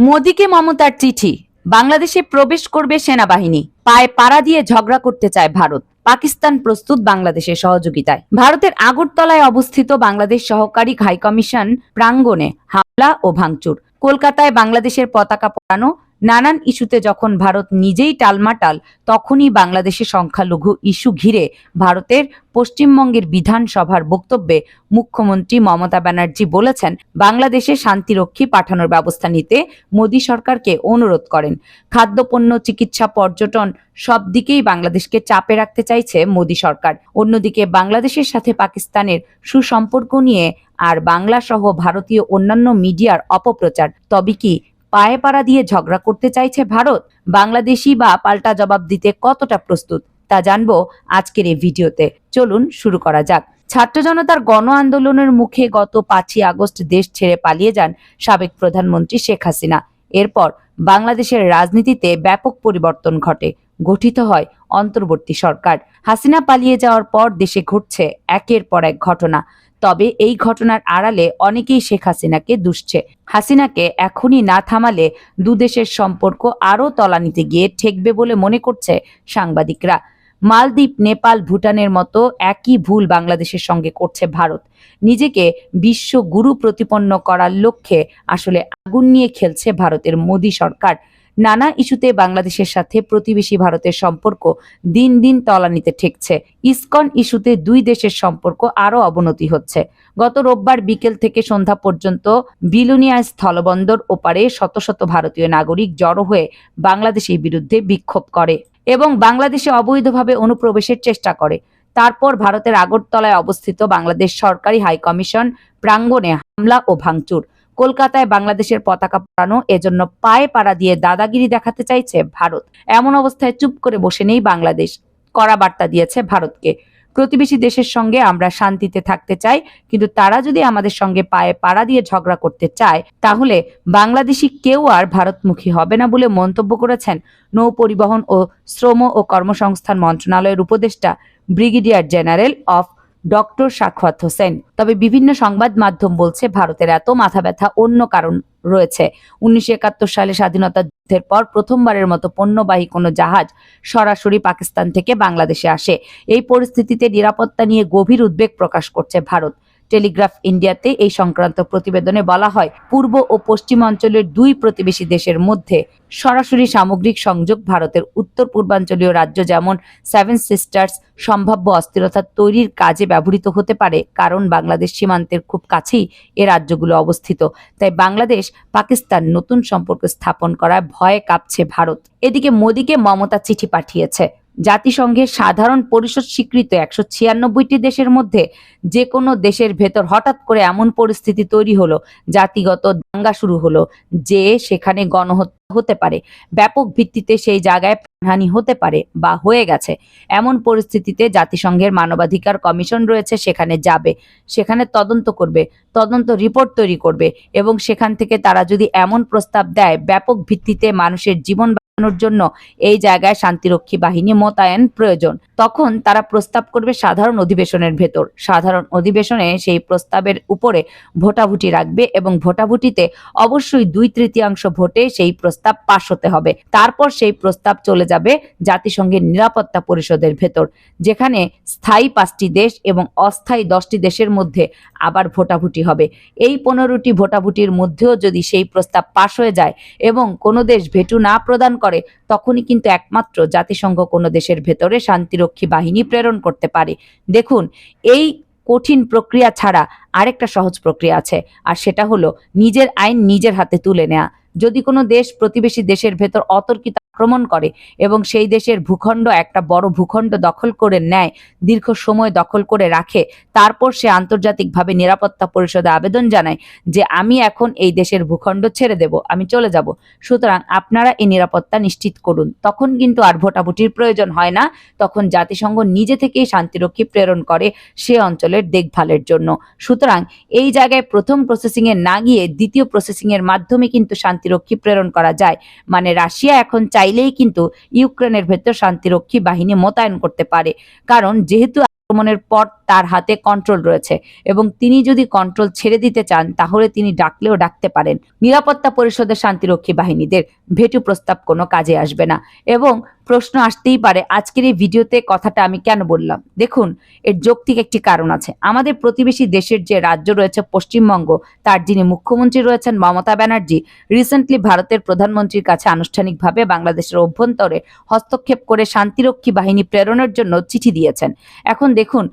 মোদিকে মমতার চিঠি। বাংলাদেশে প্রবেশ করবে সেনাবাহিনী। পায়ে পাড়া দিয়ে ঝগড়া করতে চায় ভারত। পাকিস্তান প্রস্তুত বাংলাদেশের সহযোগিতায়। ভারতের আগরতলায় অবস্থিত বাংলাদেশ সহকারী হাইকমিশন প্রাঙ্গণে হামলা ও ভাঙচুর। কলকাতায় বাংলাদেশের পতাকা পরানো নানান ইস্যুতে যখন ভারত নিজেই টালমাটাল, তখনই বাংলাদেশের সংখ্যালঘু ইস্যু ঘিরে ভারতের পশ্চিমবঙ্গের বিধানসভার বক্তব্যে মুখ্যমন্ত্রী মমতা ব্যানার্জি বলেছেন, বাংলাদেশে শান্তিরক্ষী পাঠানোর ব্যবস্থা নিতে মোদী সরকারকে অনুরোধ করেন। খাদ্যপণ্য, চিকিৎসা, পর্যটন সব দিকেই বাংলাদেশকে চাপে রাখতে চাইছে মোদী সরকার। অন্যদিকে বাংলাদেশের সাথে পাকিস্তানের সুসম্পর্ক নিয়ে আর বাংলা সহ ভারতীয় অন্যান্য মিডিয়ার অপপ্রচার, তবে কি পায়ে পাড়া দিয়ে ঝগড়া করতে চাইছে ভারত, বাংলাদেশি বা পাল্টা জবাব দিতে কতটা প্রস্তুত তা জানব আজকের এই ভিডিওতে। চলুন শুরু করা যাক। ছাত্র জনতার গণ আন্দোলনের মুখে গত পাঁচই আগস্ট দেশ ছেড়ে পালিয়ে যান সাবেক প্রধানমন্ত্রী শেখ হাসিনা। এরপর বাংলাদেশের রাজনীতিতে ব্যাপক পরিবর্তন ঘটে, গঠিত হয় অন্তর্বর্তী সরকার। হাসিনা পালিয়ে যাওয়ার পর দেশে ঘটছে একের পর এক ঘটনা। তবে এই ঘটনার আড়ালে অনেকেই শেখ হাসিনাকে দুষছে। হাসিনাকে এখনই না থামালে দুদেশের সম্পর্ক আরও তলানিতে গিয়ে ঠেকবে বলে মনে করছে সাংবাদিকরা। মালদ্বীপ, নেপাল, ভুটানের মতো একই ভুল বাংলাদেশের সঙ্গে করছে ভারত। নিজেকে বিশ্ব গুরু প্রতিপন্ন করার লক্ষ্যে আসলে আগুন নিয়ে খেলছে ভারতের মোদী সরকার। নানা ইস্যুতে বাংলাদেশের সাথে প্রতিবেশী ভারতের সম্পর্ক দিন দিন তলানিতে ঠেকছে। ইসকন ইস্যুতে দুই দেশের সম্পর্ক আরও অবনতি হচ্ছে। গত রোববার বিকেল থেকে সন্ধ্যা পর্যন্ত বিলুনিয়া স্থলবন্দর ওপারে শত শত ভারতীয় নাগরিক জড়ো হয়ে বাংলাদেশের বিরুদ্ধে বিক্ষোভ করে এবং বাংলাদেশে অবৈধভাবে অনুপ্রবেশের চেষ্টা করে। তারপর ভারতের আগরতলায় অবস্থিত বাংলাদেশ সরকারি হাইকমিশন প্রাঙ্গণে হামলা ও ভাঙচুর। কলকাতায় বাংলাদেশের পতাকা পরানো, এজন্য পায়ে পাড়া দিয়ে দাদাগিরি দেখাতে চাইছে ভারত। এমন অবস্থায় চুপ করে বসে নেই বাংলাদেশ। কড়া বার্তা দিয়েছে ভারতকে। প্রতিবেশী দেশের সঙ্গে আমরা শান্তিতে থাকতে চাই, কিন্তু তারা যদি আমাদের সঙ্গে পায়ে পাড়া দিয়ে ঝগড়া করতে চায়, তাহলে বাংলাদেশি কেউ আর ভারতমুখী হবে না বলে মন্তব্য করেছেন নৌ পরিবহন ও শ্রম ও কর্মসংস্থান মন্ত্রণালয়ের উপদেষ্টা ব্রিগেডিয়ার জেনারেল অফ ডক্টর সাক্ষাৎ হোসেন। তবে বিভিন্ন সংবাদ মাধ্যম বলছে, ভারতের এত মাথা ব্যথা অন্য কারণ রয়েছে। উনিশশো একাত্তর সালে স্বাধীনতা যুদ্ধের পর প্রথমবারের মতো পণ্যবাহী কোনো জাহাজ সরাসরি পাকিস্তান থেকে বাংলাদেশে আসে। এই পরিস্থিতিতে নিরাপত্তা নিয়ে গভীর উদ্বেগ প্রকাশ করছে ভারত। টেলিগ্রাফ ইন্ডিয়াতে এই সংক্রান্ত প্রতিবেদনে বলা হয়, পূর্ব ও পশ্চিম অঞ্চলের দুই প্রতিবেশী দেশের মধ্যে সরাসরি সামগ্রিক সংযোগ ভারতের উত্তর পূর্বাঞ্চলীয় রাজ্য যেমন সেভেন সিস্টার্স সম্ভাব্য অস্থিরতা তৈরির কাজে ব্যবহৃত হতে পারে, কারণ বাংলাদেশ সীমান্তের খুব কাছেই এ রাজ্যগুলো অবস্থিত। তাই বাংলাদেশ, পাকিস্তান নতুন সম্পর্ক স্থাপন করায় ভয়ে কাঁপছে ভারত। এদিকে মোদীকে মমতা চিঠি পাঠিয়েছে। জাতিসংঘের সাধারণ পরিষদ স্বীকৃত একশো ছিয়ানব্বইটি দেশের মধ্যে যে কোনো দেশের ভেতর হঠাৎ করে এমন পরিস্থিতি তৈরি হলো, জাতিগত দাঙ্গা শুরু হলো, যে সেখানে গণহত্যা হতে পারে, ব্যাপক ভিত্তিতে সেই জায়গায় প্রাণহানি হতে পারে বা হয়ে গেছে। এমন পরিস্থিতিতে জাতিসংঘের মানবাধিকার কমিশন রয়েছে, সেখানে যাবে, সেখানে তদন্ত করবে, তদন্ত রিপোর্ট তৈরি করবে এবং সেখান থেকে তারা যদি এমন প্রস্তাব দেয়, ব্যাপক ভিত্তিতে মানুষের জীবন বাঁচানোর জন্য এই জায়গায় শান্তিরক্ষী বাহিনী মোতায়েন প্রয়োজন। তখন তারা প্রস্তাব করবে সাধারণ অধিবেশনের ভেতর। সাধারণ অধিবেশনে সেই প্রস্তাবের উপরে ভোটাভুটি রাখবে এবং ভোটাভুটিতে অবশ্যই দুই তৃতীয়াংশ ভোটে সেই প্রস্তাব পাশ হতে হবে। তারপর সেই প্রস্তাব চলে যাবে জাতিসংঘের নিরাপত্তা পরিষদের ভেতর, যেখানে স্থায়ী পাঁচটি দেশ এবং অস্থায়ী দশটি দেশের মধ্যে আবার ভোটাভুটি হবে। এই পনেরোটি ভোটাভুটির মধ্যেও যদি সেই প্রস্তাব পাশ হয়ে যায় এবং কোনো দেশ ভেটু না প্রদান করে তখনই কিন্তু একমাত্র জাতিসংঘ কোনো দেশের ভেতরে শান্তিরক্ষী বাহিনী প্রেরণ করতে পারে। দেখুন, এই কঠিন প্রক্রিয়া ছাড়া আরেকটা সহজ প্রক্রিয়া আছে, আর সেটা হলো নিজের আইন নিজের হাতে তুলে নেয়া। যদি কোনো দেশ প্রতিবেশী দেশের ভেতর অতর্কিত আক্রমণ করে এবং সেই দেশের ভূখণ্ড একটা বড় ভূখণ্ড দখল করে নেয়, দীর্ঘ সময় দখল করে রাখে। তারপর সে আন্তর্জাতিকভাবে নিরাপত্তা পরিষদে আবেদন জানায় যে, আমি এখন এই দেশের ভূখণ্ড ছেড়ে দেব, আমি চলে যাব। সুতরাং আপনারা এই নিরাপত্তা নিশ্চিত করুন। তখন কিন্তু আর ভোটাভুটির প্রয়োজন হয় না। তখন জাতিসংঘ নিজে থেকেই শান্তিরক্ষী প্রেরণ করে সে অঞ্চলের দেখভালের জন্য। সুতরাং এই জায়গায় প্রথম প্রসেসিং এ না গিয়ে দ্বিতীয় প্রসেসিং এর মাধ্যমে কিন্তু শান্তিরক্ষী প্রেরণ করা যায়। মানে রাশিয়া এখন চাইলেই কিন্তু ইউক্রেনের ভেতর শান্তিরক্ষী বাহিনী মোতায়েন করতে পারে। কারণ যেহেতু আক্রমণের পর তার হাতে কন্ট্রোল রয়েছে এবং তিনি যদি কন্ট্রোল ছেড়ে দিতে চান, তাহলে তিনি ডাকলেও ডাকতে পারেন। নিরাপত্তা পরিষদের শান্তিরক্ষী বাহিনীদের ভেটু প্রস্তাব কোনো কাজে আসবে না। এবং প্রশ্ন আসতেই পারে, আজকের এই ভিডিওতে কথাটা আমি কেন বললাম? দেখুন, এর যৌক্তিক একটি কারণ আছে। আমাদের প্রতিবেশী দেশের যে রাজ্য রয়েছে পশ্চিমবঙ্গ, তার যিনি মুখ্যমন্ত্রী রয়েছেন মমতা ব্যানার্জি রিসেন্টলি ভারতের প্রধানমন্ত্রীর কাছে আনুষ্ঠানিকভাবে বাংলাদেশের অভ্যন্তরে হস্তক্ষেপ করে শান্তিরক্ষী বাহিনী প্রেরণের জন্য চিঠি দিয়েছেন। এখন দেখুন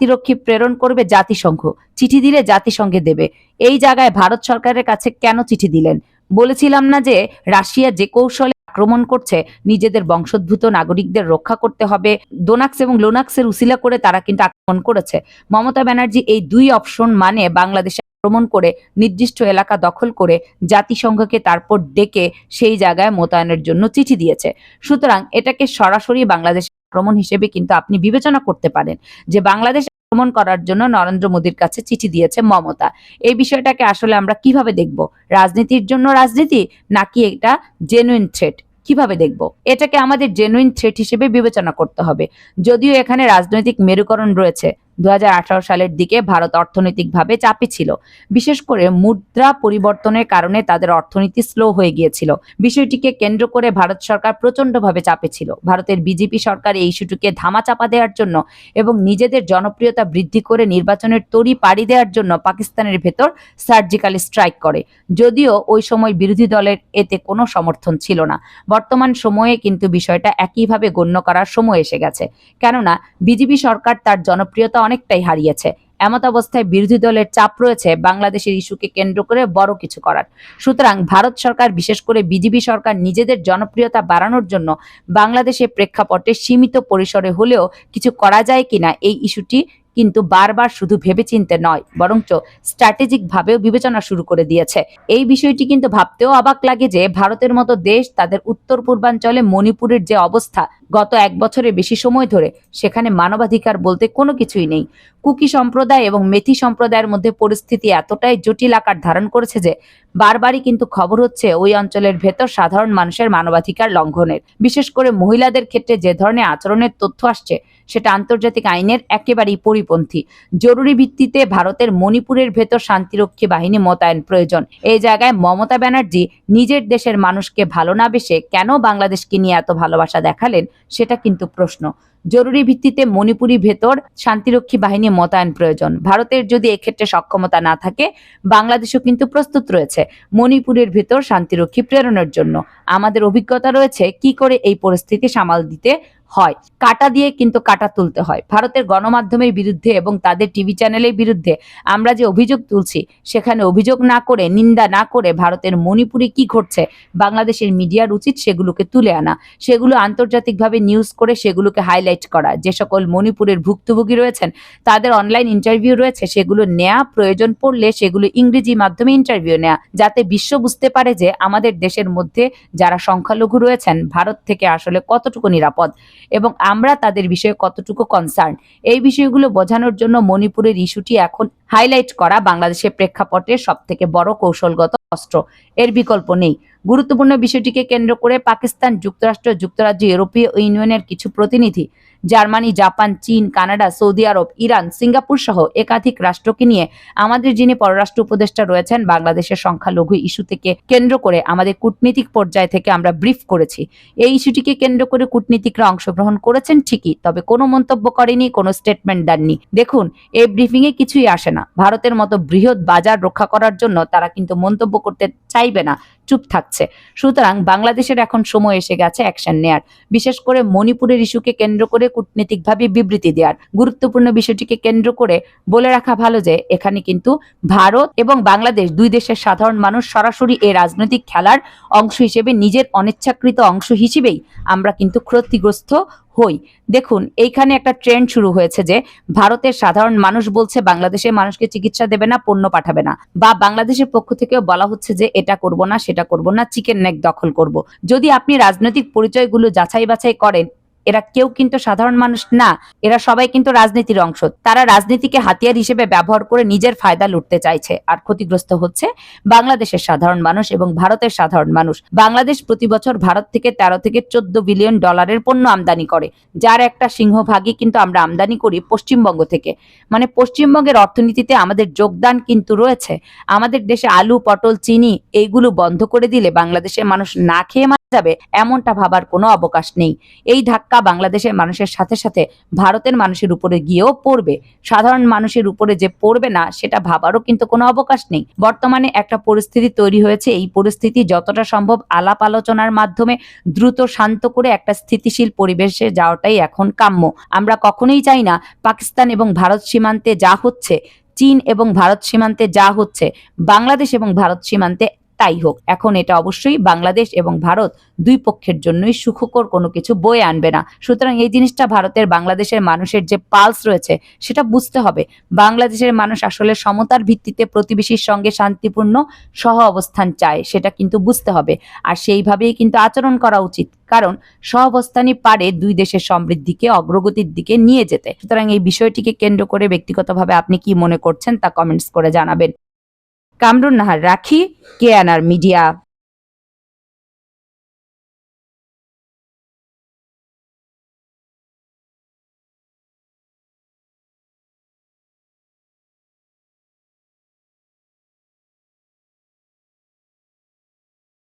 শান্তিরক্ষী প্রেরণ করবে জাতিসংঘ। চিঠি দিলে জাতিসংঘে দেবে। এই জায়গায় ভারত সরকারের কাছে কেন চিঠি দিলেন? বলেছিলাম না যে রাশিয়া যে কৌশলে আক্রমণ করছে, নিজেদের বংশোদ্ভূত নাগরিকদের রক্ষা করতে হবে। ডোনাক্স এবং লোনাক্সের উসিলা করে তারা কিন্তু আক্রমণ করেছে। মমতা ব্যানার্জি এই দুই অপশন মানে বাংলাদেশে আক্রমণ করে নির্দিষ্ট এলাকা দখল করে জাতিসংঘকে তারপর ডেকে সেই জায়গায় মোতায়েনের জন্য চিঠি দিয়েছে। সুতরাং এটাকে সরাসরি বাংলাদেশ আক্রমণ হিসেবে কিন্তু আপনি বিবেচনা করতে পারেন যে বাংলাদেশ আক্রমণ করার জন্য নরেন্দ্র মোদীর কাছে চিঠি দিয়েছে মমতা। এই বিষয়টাকে আসলে আমরা কীভাবে দেখব? রাজনীতির জন্য রাজনীতি নাকি এটা জেনুইন থ্রেট কীভাবে দেখব? এটাকে আমাদের জেনুইন থ্রেট হিসেবে বিবেচনা করতে হবে। যদিও এখানে রাজনৈতিক মেরুকরণ রয়েছে দু হাজার আঠারো সালের দিকে ভারত অর্থনৈতিকভাবে চাপে ছিল। বিশেষ করে মুদ্রা পরিবর্তনের কারণে তাদের অর্থনীতি স্লো হয়ে গিয়েছিল। বিষয়টিকে কেন্দ্র করে ভারত সরকার প্রচন্ডভাবে চাপে ছিল। ভারতের বিজেপি সরকার এই ইস্যুটিকে ধামাচাপা দেওয়ার জন্য এবং নিজেদের জনপ্রিয়তা বৃদ্ধি করে নির্বাচনের তড়ি পাড়ি দেওয়ার জন্য পাকিস্তানের ভেতর সার্জিক্যাল স্ট্রাইক করে। যদিও ওই সময় বিরোধী দলের এতে কোনো সমর্থন ছিল না। বর্তমান সময়ে কিন্তু বিষয়টা একইভাবে গণ্য করার সময় এসে গেছে। কেননা, বিজেপি সরকার তার জনপ্রিয়তা অনেকটাই হারিয়েছে। এমত অবস্থায় বিরোধী দলের চাপ রয়েছে, বাংলাদেশের ইস্যুকে কেন্দ্র করে বড় কিছু করার। সুতরাং ভারত সরকার, বিশেষ করে বিজেপি সরকার, নিজেদের জনপ্রিয়তা বাড়ানোর জন্য বাংলাদেশের প্রেক্ষাপটে সীমিত পরিসরে হলেও কিছু করা যায় কিনা, এই ইস্যুটি কিন্তু বারবার শুধু ভেবেচিন্তে নয়, বরঞ্চ স্ট্র্যাটেজিক ভাবেও বিবেচনা শুরু করে দিয়েছে। এই বিষয়টি কিন্তু ভাবতেও অবাক লাগে যে ভারতের মতো দেশ তাদের উত্তর পূর্বাঞ্চলে মণিপুরের যে অবস্থা, গত এক বছরের বেশি সময় ধরে সেখানে মানবাধিকার বলতে কোনো কিছুই নেই। কুকি সম্প্রদায় এবং মেথি সম্প্রদায়ের মধ্যে পরিস্থিতি এতটাই জটিল আকার ধারণ করেছে যে বারবারই কিন্তু খবর হচ্ছে ওই অঞ্চলের ভেতর সাধারণ মানুষের মানবাধিকার লঙ্ঘনের। বিশেষ করে মহিলাদের ক্ষেত্রে যে ধরনের আচরণের তথ্য আসছে সেটা আন্তর্জাতিক আইনের একেবারেই পরিপন্থী। জরুরি ভিত্তিতে ভারতের মণিপুরের ভেতর শান্তিরক্ষী বাহিনী মোতায়েন প্রয়োজন। এই জায়গায় মমতা ব্যানার্জি নিজের দেশের মানুষকে ভালো না বেসে কেন বাংলাদেশকে নিয়ে এত ভালোবাসা দেখালেন, সেটা কিন্তু প্রশ্ন। জরুরি ভিত্তিতে মণিপুরি ভেতর শান্তিরক্ষী বাহিনী মোতায়েন প্রয়োজন। ভারতের যদি এক্ষেত্রে সক্ষমতা না থাকে, বাংলাদেশও কিন্তু প্রস্তুত রয়েছে মণিপুরের ভেতর শান্তিরক্ষী প্রেরণের জন্য। আমাদের অভিজ্ঞতা রয়েছে কি করে এই পরিস্থিতি সামাল দিতে হয়। কাটা দিয়ে কিন্তু কাটা তুলতে হয়। ভারতের গণমাধ্যমের বিরুদ্ধে এবং তাদের টিভি চ্যানেলের বিরুদ্ধে আমরা যে অভিযোগ তুলছি, সেখানে অভিযোগ না করে, নিন্দা না করে ভারতের মণিপুরে কি ঘটছে, বাংলাদেশের মিডিয়ার উচিত সেগুলোকে তুলে আনা। সেগুলো আন্তর্জাতিকভাবে নিউজ করে সেগুলোকে হাইলাইট করা। যে সকল মণিপুরের ভুক্তভোগী রয়েছেন, তাদের অনলাইন ইন্টারভিউ রয়েছে, সেগুলো নেওয়া প্রয়োজন পড়লে সেগুলো ইংরেজি মাধ্যমে ইন্টারভিউ নেয়া, যাতে বিশ্ব বুঝতে পারে যে আমাদের দেশের মধ্যে যারা সংখ্যালঘু রয়েছেন, ভারত থেকে আসলে কতটুকু নিরাপদ। এবং আমরা তাদের বিষয়ে কতটুকু কনসার্ন এই বিষয়গুলো বোঝানোর জন্য মণিপুরের ইস্যুটি এখন হাইলাইট করা বাংলাদেশের প্রেক্ষাপটে সব থেকে বড় কৌশলগত অস্ত্র। এর বিকল্প নেই। গুরুত্বপূর্ণ বিষয়টিকে কেন্দ্র করে পাকিস্তান, যুক্তরাষ্ট্র, যুক্তরাজ্য, ইউরোপীয় ইউনিয়নের কিছু প্রতিনিধি জার্মানি, জাপান, চীন, কানাডা, সৌদি আরব, ইরান, সিঙ্গাপুর সহ একাধিক রাষ্ট্রকে নিয়ে আমাদের যিনি পররাষ্ট্র উপদেষ্টা রয়েছেন, বাংলাদেশের সংখ্যালঘু ইস্যু থেকে কেন্দ্র করে আমাদের কূটনীতিক পর্যায় থেকে আমরা ব্রিফ করেছি। এই ইস্যুটিকে কেন্দ্র করে কূটনীতিকরা অংশগ্রহণ করেছেন ঠিকই, তবে কোনো মন্তব্য করেনি, কোনো স্টেটমেন্ট দেননি। দেখুন, এই ব্রিফিং এ কিছুই আসে না। ভারতের মতো বৃহৎ বাজার রক্ষা করার জন্য তারা কিন্তু মন্তব্য করতে চাইবে না। চুপ থাকছে। সুতরাং বাংলাদেশের এখন সময় এসে গেছে অ্যাকশন নেয়ার। বিশেষ করে মণিপুরের ইস্যুকে কেন্দ্র করে কূটনীতিকভাবে বিবৃতি দেওয়ার গুরুত্বপূর্ণ বিষয়টিকে কেন্দ্র করে বলে রাখা ভালো যে, এখানে কিন্তু ভারত এবং বাংলাদেশ দুই দেশের সাধারণ মানুষ সরাসরি এই রাজনৈতিক খেলার অংশ হিসেবে নিজের অনিচ্ছাকৃত অংশ হিসেবেই আমরা কিন্তু ক্ষতিগ্রস্ত হই। দেখুন, এইখানে একটা ট্রেন্ড শুরু হয়েছে যে ভারতের সাধারণ মানুষ বলছে বাংলাদেশের মানুষকে চিকিৎসা দেবে না, পণ্য পাঠাবে না। বা বাংলাদেশের পক্ষ থেকেও বলা হচ্ছে যে এটা করব না, সেটা করব না, চিকেন নেক দখল করব। যদি আপনি রাজনৈতিক পরিচয়গুলো যাচাই বাছাই করেন এরা কেউ কিন্তু সাধারণ মানুষ না। এরা সবাই কিন্তু রাজনীতির অংশ। তারা রাজনীতিকে হাতিয়ার হিসেবে ব্যবহার করে নিজের ফায়দা লুটতে চাইছে। আর ক্ষতিগ্রস্ত হচ্ছে বাংলাদেশের সাধারণ মানুষ এবং ভারতের সাধারণ মানুষ। বাংলাদেশ প্রতি বছর ভারত থেকে তেরো থেকে চোদ্দ বিলিয়ন ডলারের পণ্য আমদানি করে। যার একটা সিংহভাগই কিন্তু আমরা আমদানি করি পশ্চিমবঙ্গ থেকে। মানে পশ্চিমবঙ্গের অর্থনীতিতে আমাদের যোগদান কিন্তু রয়েছে। আমাদের দেশে আলু, পটল, চিনি এইগুলো বন্ধ করে দিলে বাংলাদেশের মানুষ না খেয়ে মারা যাবে, এমনটা ভাবার কোনো অবকাশ নেই। এই ধাক্কা বাংলাদেশের মানুষের সাথে সাথে ভারতের মানুষের উপরে গিয়েও পড়বে। সাধারণ মানুষের উপরে যে পড়বে না, সেটা ভাবারও কিন্তু কোনো অবকাশ নেই। বর্তমানে একটা পরিস্থিতি তৈরি হয়েছে। এই পরিস্থিতি যতটা সম্ভব আলাপ আলোচনার মাধ্যমে দ্রুত শান্ত করে একটা স্থিতিশীল পরিবেশে যাওয়াটাই এখন কাম্য। আমরা কখনোই চাই না পাকিস্তান এবং ভারত সীমান্তে যা হচ্ছে, চীন এবং ভারত সীমান্তে যা হচ্ছে, বাংলাদেশ এবং ভারত সীমান্তে তাই হোক, এখন এটা অবশ্যই বাংলাদেশ এবং ভারত দুই পক্ষের জন্যই সুখকর, কোনো কিছু বয়ে আনবে না। সুতরাং এই জিনিসটা ভারতের বাংলাদেশের মানুষের যে পালস রয়েছে, সেটা বুঝতে হবে। বাংলাদেশের মানুষ আসলে সমতার ভিত্তিতে প্রতিবেশীর সঙ্গে শান্তিপূর্ণ, সহ অবস্থান চায়, সেটা কিন্তু বুঝতে হবে। আর সেইভাবেই কিন্তু আচরণ করা উচিত। কারণ সহ অবস্থানই পারে দুই দেশের সমৃদ্ধিকে, অগ্রগতির দিকে নিয়ে যেতে। সুতরাং এই বিষয়টিকে কেন্দ্র করে ব্যক্তিগতভাবে আপনি কি মনে করছেন তা কমেন্টস করে জানাবেন। কামরুন নাহার রাখি কেয়ানার মিডিয়া।